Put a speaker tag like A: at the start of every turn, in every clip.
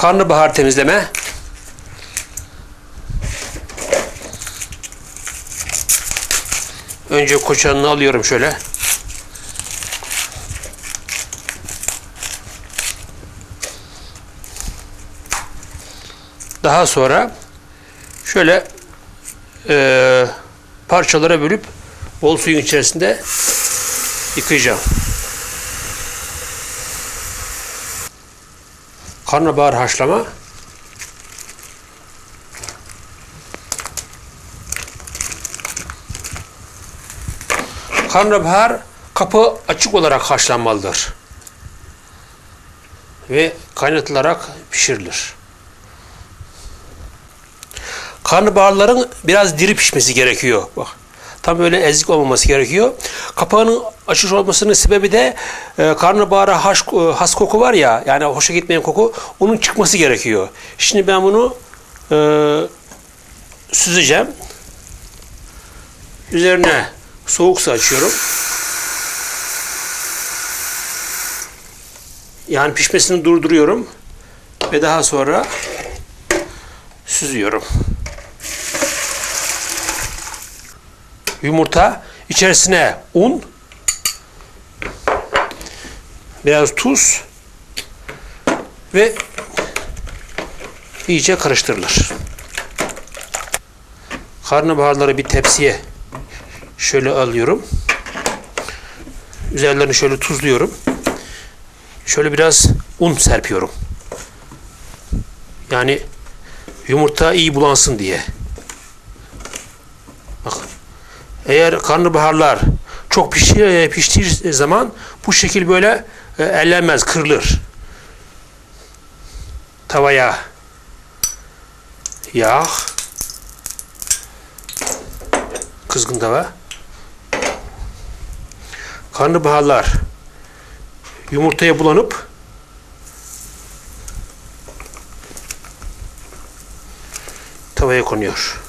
A: Karnabahar temizleme. Önce koçanını alıyorum şöyle. Daha sonra şöyle eee, parçalara bölüp bol suyun içerisinde yıkayacağım. Karnabahar haşlama. Karnabahar kapı açık olarak haşlanmalıdır. Ve kaynatılarak pişirilir. Karnabaharların biraz diri pişmesi gerekiyor. Bak. Tam böyle ezik olmaması gerekiyor. Kapağının açık olmasının sebebi de e, karnabahara haş, e, has koku var ya yani hoşa gitmeyen koku onun çıkması gerekiyor. Şimdi ben bunu e, süzeceğim. Üzerine soğuk su açıyorum. Yani pişmesini durduruyorum ve daha sonra süzüyorum. Yumurta, içerisine un, biraz tuz ve iyice karıştırılır. Karnabaharları bir tepsiye şöyle alıyorum. Üzerlerini şöyle tuzluyorum. Şöyle biraz un serpiyorum. Yani yumurta iyi bulansın diye. Bak. Eğer karnabaharlar çok piştiği, piştiği zaman bu şekil böyle e, ellenmez, kırılır. Tavaya yağ kızgın tava karnabaharlar yumurtaya bulanıp tavaya konuyor.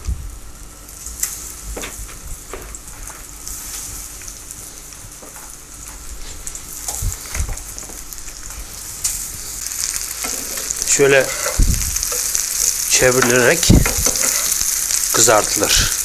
A: Şöyle çevrilerek kızartılır.